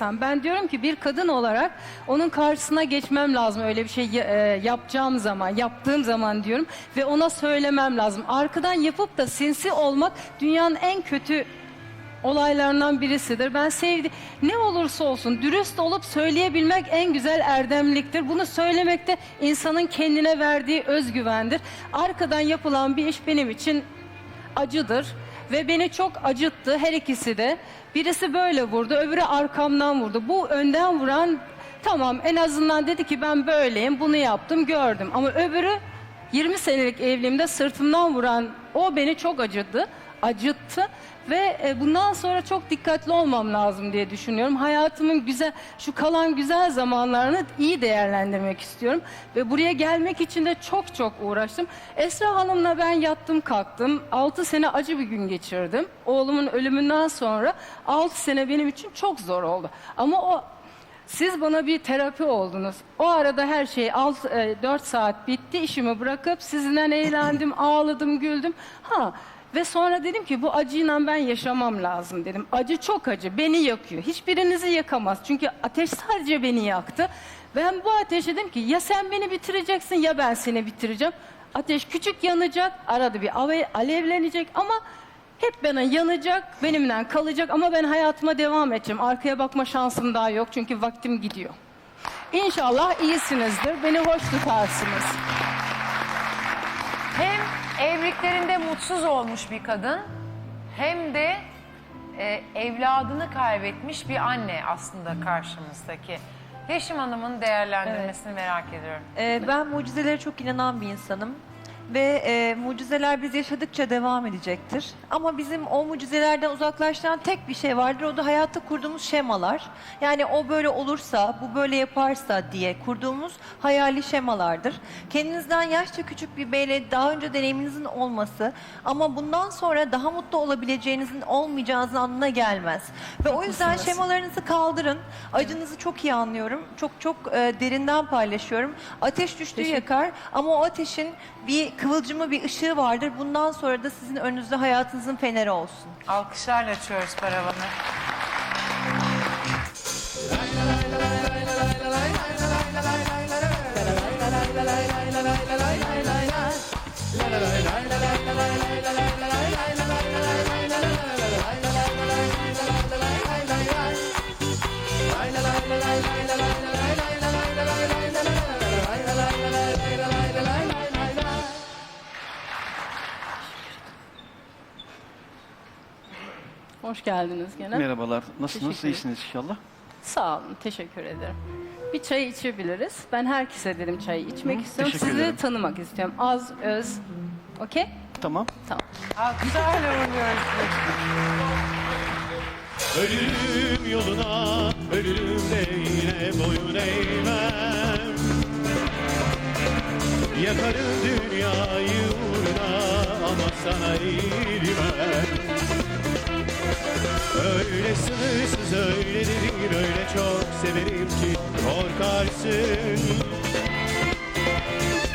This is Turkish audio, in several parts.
Ben diyorum ki bir kadın olarak onun karşısına geçmem lazım öyle bir şey e, yapacağım zaman, yaptığım zaman diyorum ve ona söylemem lazım. Arkadan yapıp da sinsi olmak dünyanın en kötü olaylarından birisidir. Ben sevdi ne olursa olsun dürüst olup söyleyebilmek en güzel erdemliktir. Bunu söylemekte insanın kendine verdiği özgüvendir. Arkadan yapılan bir iş benim için acıdır ve beni çok acıttı her ikisi de. Birisi böyle vurdu, öbürü arkamdan vurdu. Bu önden vuran tamam en azından dedi ki ben böyleyim, bunu yaptım, gördüm. Ama öbürü 20 senelik evliliğimde sırtımdan vuran o beni çok acıdı, acıttı ve e, bundan sonra çok dikkatli olmam lazım diye düşünüyorum. Hayatımın güzel şu kalan güzel zamanlarını iyi değerlendirmek istiyorum ve buraya gelmek için de çok çok uğraştım. Esra Hanım'la ben yattım kalktım. 6 sene acı bir gün geçirdim. Oğlumun ölümünden sonra 6 sene benim için çok zor oldu. Ama o siz bana bir terapi oldunuz. O arada her şey 4 saat bitti. İşimi bırakıp sizinle eğlendim, ağladım, güldüm. Ha ve sonra dedim ki bu acıyla ben yaşamam lazım dedim. Acı çok acı, beni yakıyor. Hiçbirinizi yakamaz. Çünkü ateş sadece beni yaktı. Ben bu ateşe dedim ki ya sen beni bitireceksin ya ben seni bitireceğim. Ateş küçük yanacak, arada bir alevlenecek ama hep bana yanacak, benimle kalacak ama ben hayatıma devam edeceğim. Arkaya bakma şansım daha yok çünkü vaktim gidiyor. İnşallah iyisinizdir, beni hoş tutarsınız. Hem evliliklerinde mutsuz olmuş bir kadın hem de e, evladını kaybetmiş bir anne aslında karşımızdaki. Yeşim Hanım'ın değerlendirmesini merak ediyorum. Ee, ben mucizelere çok inanan bir insanım. Ve e, mucizeler biz yaşadıkça devam edecektir. Ama bizim o mucizelerden uzaklaştıran tek bir şey vardır. O da hayatta kurduğumuz şemalar. Yani o böyle olursa, bu böyle yaparsa diye kurduğumuz hayali şemalardır. Kendinizden yaşça küçük bir beyle daha önce deneyiminizin olması ama bundan sonra daha mutlu olabileceğinizin olmayacağınızın anlamına gelmez. Ve o yüzden şemalarınızı kaldırın. Acınızı çok iyi anlıyorum. Çok çok e, derinden paylaşıyorum. Ateş düştüğü yakar ama o ateşin bir kıvılcımı, bir ışığı vardır. Bundan sonra da sizin önünüzde hayatınızın feneri olsun. Alkışlarla açıyoruz paravanı. Hoş geldiniz gene. Merhabalar. Nasılsınız? Teşekkür İyisiniz inşallah. Sağ olun, teşekkür ederim. Bir çay içebiliriz. Ben herkese dedim çayı içmek istiyorum. teşekkür Sizi ederim. tanımak istiyorum. Az, öz. Okey? Tamam. Tamam. Alkışlarla uğurluyoruz. Ölüm yoluna, ölümle yine boyun eğmem Yakarım dünyayı uğruna ama sana eğilmem Öyle sınırsız öyle derin öyle çok severim ki korkarsın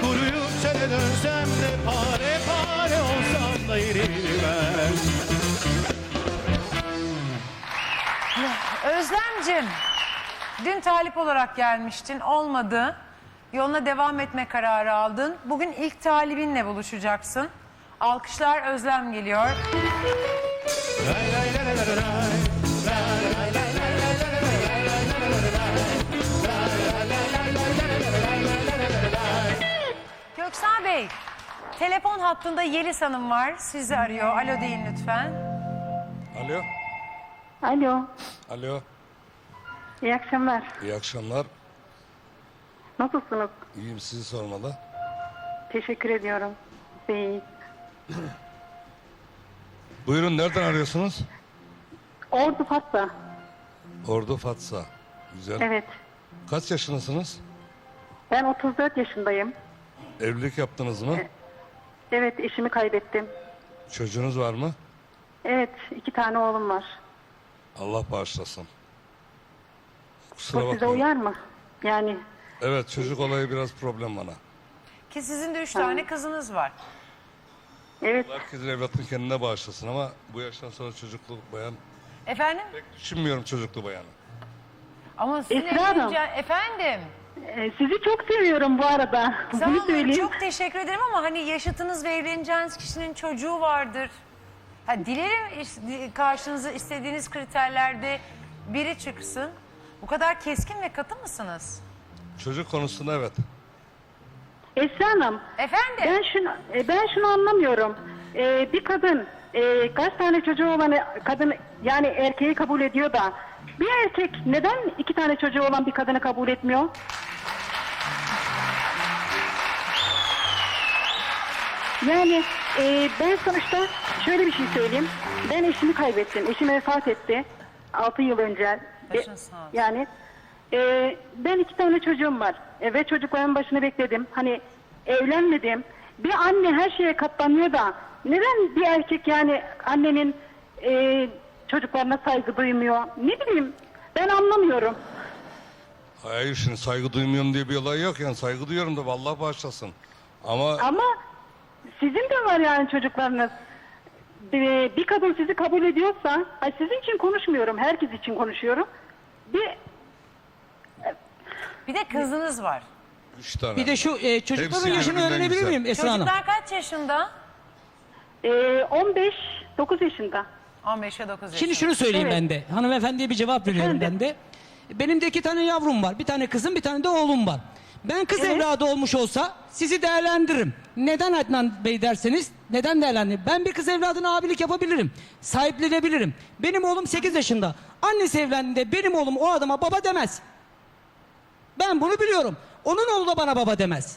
Kuruyup çöle dönsem de pare pare olsam da yerilmem Özlemcim, dün talip olarak gelmiştin, olmadı. Yoluna devam etme kararı aldın. Bugün ilk talibinle buluşacaksın. Alkışlar Özlem geliyor. Köksal Bey, telefon hattında Yeliz Hanım var. Sizi arıyor. Alo deyin lütfen. Alo. Alo, Alo. iyi akşamlar. İyi akşamlar. Nasılsınız? İyiyim sizi sormalı. Teşekkür ediyorum. İyi. Buyurun nereden arıyorsunuz? Ordu Fatsa. Ordu Fatsa. Güzel. Evet. Kaç yaşındasınız? Ben 34 yaşındayım. Evlilik yaptınız mı? Evet, eşimi kaybettim. Çocuğunuz var mı? Evet, iki tane oğlum var. Allah bağışlasın. Kusura Bu size bakmayın. uyar mı? Yani Evet çocuk olayı biraz problem bana. Ki sizin de üç tane kızınız var. Evet, Herkes evlatını kendine bağışlasın ama bu yaştan sonra çocuklu bayan Efendim? pek düşünmüyorum çocuklu bayanı. Ama sizin Esra Hanım. evlenince... Efendim? Ee, sizi çok seviyorum bu arada. Sağ Bunu olun, söyleyeyim. çok teşekkür ederim ama hani yaşıtınız ve evleneceğiniz kişinin çocuğu vardır. Ha, dilerim is- karşınıza istediğiniz kriterlerde biri çıksın. Bu kadar keskin ve katı mısınız? Çocuk konusunda evet. Esra Hanım, Efendim? ben şunu, e, ben şunu anlamıyorum. Ee, bir kadın e, kaç tane çocuğu olan kadın yani erkeği kabul ediyor da bir erkek neden iki tane çocuğu olan bir kadını kabul etmiyor? Yani e, ben sonuçta şöyle bir şey söyleyeyim. Ben eşimi kaybettim. Eşim vefat etti. 6 yıl önce. Başın sağ olsun. Yani e, ben iki tane çocuğum var. E, ve çocukların başını bekledim. Hani evlenmedim. Bir anne her şeye katlanıyor da neden bir erkek yani annenin e, çocuklarına saygı duymuyor? Ne bileyim ben anlamıyorum. Hayır şimdi saygı duymuyorum diye bir olay yok yani saygı duyuyorum da vallahi bağışlasın. Ama Ama sizin de var yani çocuklarınız. Bir, bir kadın sizi kabul ediyorsa, ay sizin için konuşmuyorum, herkes için konuşuyorum. Bir Bir de kızınız var. üç tane. Bir de şu e, çocukların Hepsi yaşını birbirinden öğrenebilir güzel. miyim Esra Hanım? Çocuklar kaç yaşında? e, 15, 9 yaşında. 15 ya 9 yaşında. Şimdi şunu söyleyeyim Evet. ben de. Hanımefendiye bir cevap veriyorum Efendim? ben de. Benim de iki tane yavrum var. Bir tane kızım bir tane de oğlum var. Ben kız Evet. evladı olmuş olsa sizi değerlendiririm. Neden Adnan Bey derseniz neden değerlendiririm? Ben bir kız evladına abilik yapabilirim. Sahiplenebilirim. Benim oğlum 8 yaşında. Annesi evlendiğinde benim oğlum o adama baba demez. Ben bunu biliyorum. Onun oğlu da bana baba demez.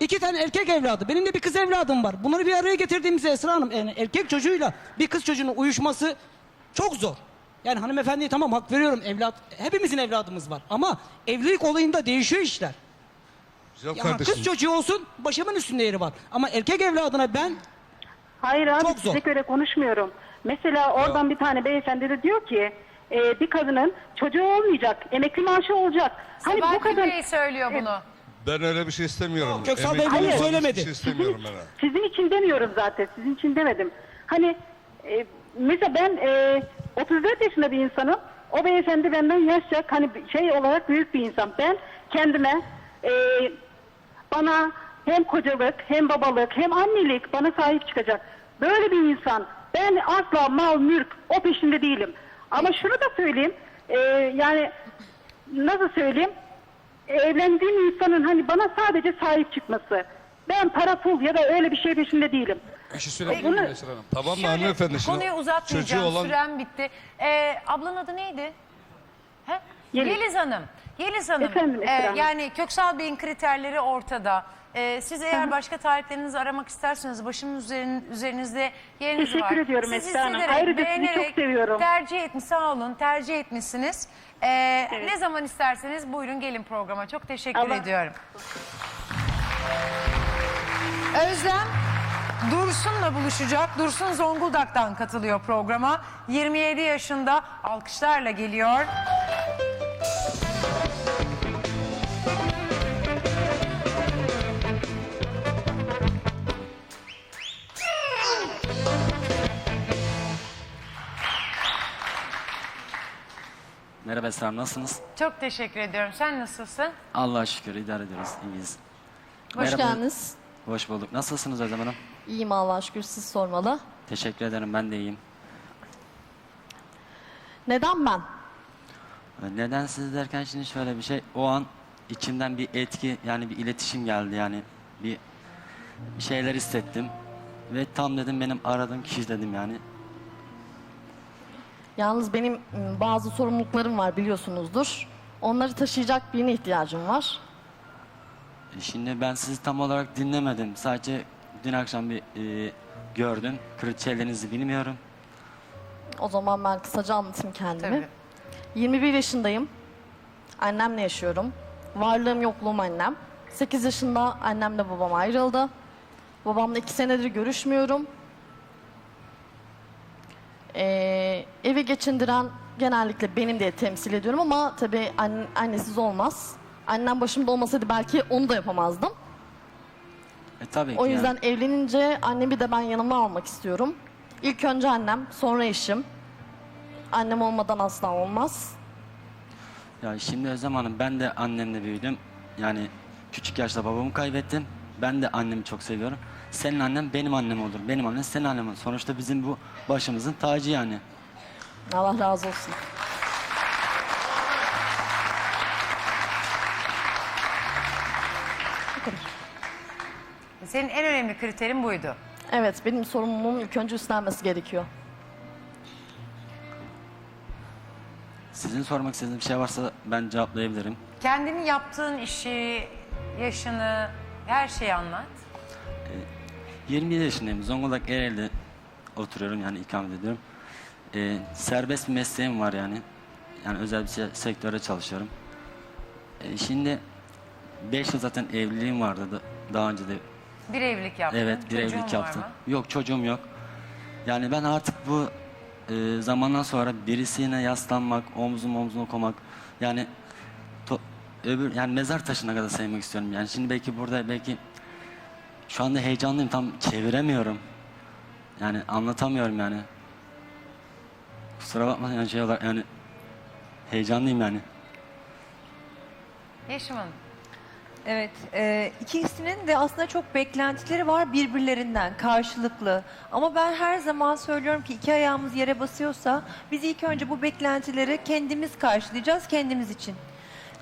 İki tane erkek evladı. Benim de bir kız evladım var. Bunları bir araya getirdiğimizde Esra Hanım yani erkek çocuğuyla bir kız çocuğunun uyuşması çok zor. Yani hanımefendiye tamam hak veriyorum evlat. Hepimizin evladımız var. Ama evlilik olayında değişiyor işler. Güzel Ya kardeşim. kız çocuğu olsun başımın üstünde yeri var. Ama erkek evladına ben Hayır abi Çok zor. size göre konuşmuyorum. Mesela oradan bir tane beyefendi de diyor ki e, bir kadının çocuğu olmayacak, emekli maaşı olacak. Hani bu Sabahattin kadın Bey söylüyor bunu. Ben öyle bir şey istemiyorum. Köksal Bey Emekli bunu söylemedi. hiçbir şey istemiyorum ben. sizin için demiyorum zaten. Sizin için demedim. Hani e, mesela ben e, 34 yaşında bir insanım. O beyefendi benden yaşça hani şey olarak büyük bir insan. Ben kendime e, bana hem kocalık hem babalık hem annelik bana sahip çıkacak. Böyle bir insan. Ben asla mal mülk o peşinde değilim. Ama şunu da söyleyeyim. e, yani nasıl söyleyeyim? evlendiğim insanın hani bana sadece sahip çıkması. Ben para pul ya da öyle bir şey peşinde değilim. Bir şey söyleyebilir Bunu- miyim Esra Hanım? Tamam mı Şöyle, hanımefendi şimdi Konuyu uzatmayacağım. çocuğu olan Sürem bitti. Ee, ablanın adı neydi? He? Yeliz. Yeliz Hanım. Yeliz Hanım. Efendim, Esra e, Hanım. yani Köksal Bey'in kriterleri ortada. Ee, siz eğer başka taliplerinizi aramak isterseniz başımın üzerin, üzerinizde yeriniz Teşekkür var. ediyorum Siz Esra Hanım. hissederek, Ayrıca sizi çok beğenerek seviyorum. Tercih etmiş, sağ olun tercih etmişsiniz. Ee, Ne zaman isterseniz buyurun gelin programa. Çok teşekkür Allah- ediyorum. Özlem Dursun'la buluşacak. Dursun Zonguldak'tan katılıyor programa. 27 yaşında alkışlarla geliyor. Esra nasılsınız? Çok teşekkür ediyorum. Sen nasılsın? Allah'a şükür idare ediyoruz, iyiyiz. Hoş Merhaba. geldiniz. Hoş bulduk. Nasılsınız Özlem Hanım? İyiyim Allah'a şükür siz sormalı. Teşekkür ederim, ben de iyiyim. Neden ben? Neden siz derken şimdi şöyle bir şey, o an içimden bir etki, yani bir iletişim geldi yani. Bir, bir şeyler hissettim. Ve tam dedim benim aradığım kişi dedim yani. Yalnız benim m, bazı sorumluluklarım var biliyorsunuzdur. Onları taşıyacak birine ihtiyacım var. Şimdi ben sizi tam olarak dinlemedim. Sadece dün akşam bir e, gördüm. Kraliçelerinizi bilmiyorum. O zaman ben kısaca anlatayım kendimi. Tabii. 21 yaşındayım. Annemle yaşıyorum. Varlığım yokluğum annem. 8 yaşında annemle babam ayrıldı. Babamla 2 senedir görüşmüyorum. Ee, evi geçindiren genellikle benim diye temsil ediyorum ama tabii anne, annesiz olmaz. Annem başımda olmasaydı belki onu da yapamazdım. E tabii ki O yani. yüzden evlenince annemi de ben yanıma almak istiyorum. İlk önce annem, sonra eşim. Annem olmadan asla olmaz. Ya şimdi Özlem Hanım ben de annemle büyüdüm. Yani küçük yaşta babamı kaybettim. Ben de annemi çok seviyorum. Senin annen benim annem olur. Benim annem senin annen olur. Sonuçta bizim bu başımızın tacı yani. Allah razı olsun. Senin en önemli kriterin buydu. Evet, benim sorumluluğum ilk önce üstlenmesi gerekiyor. Sizin sormak istediğiniz bir şey varsa ben cevaplayabilirim. Kendini yaptığın işi, yaşını, her şeyi anlat. 27 yaşındayım. Zonguldak Ereğli'de oturuyorum yani ikamet ediyorum. Ee, serbest bir mesleğim var yani. Yani özel bir se- sektörde çalışıyorum. Ee, şimdi 5 yıl zaten evliliğim vardı da, daha önce de. Bir evlilik yaptın. Evet bir Çocuğun evlilik var yaptım. mı? Yok çocuğum yok. Yani ben artık bu e, zamandan sonra birisine yaslanmak, omzum omzuna koymak yani to- öbür yani mezar taşına kadar saymak istiyorum. Yani şimdi belki burada belki şu anda heyecanlıyım tam çeviremiyorum. Yani anlatamıyorum yani. Kusura bakma yani şey olarak yani heyecanlıyım yani. Yeşim. Evet, e, ikisinin de aslında çok beklentileri var birbirlerinden, karşılıklı. Ama ben her zaman söylüyorum ki iki ayağımız yere basıyorsa biz ilk önce bu beklentileri kendimiz karşılayacağız, kendimiz için.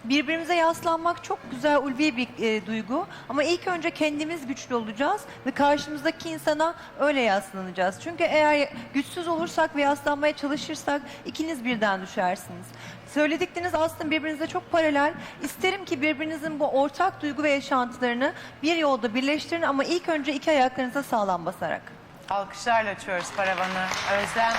Birbirimize yaslanmak çok güzel, ulvi bir e, duygu. Ama ilk önce kendimiz güçlü olacağız ve karşımızdaki insana öyle yaslanacağız. Çünkü eğer güçsüz olursak ve yaslanmaya çalışırsak ikiniz birden düşersiniz. Söyledikleriniz aslında birbirinize çok paralel. İsterim ki birbirinizin bu ortak duygu ve yaşantılarını bir yolda birleştirin ama ilk önce iki ayaklarınıza sağlam basarak. Alkışlarla açıyoruz paravanı. Özlem.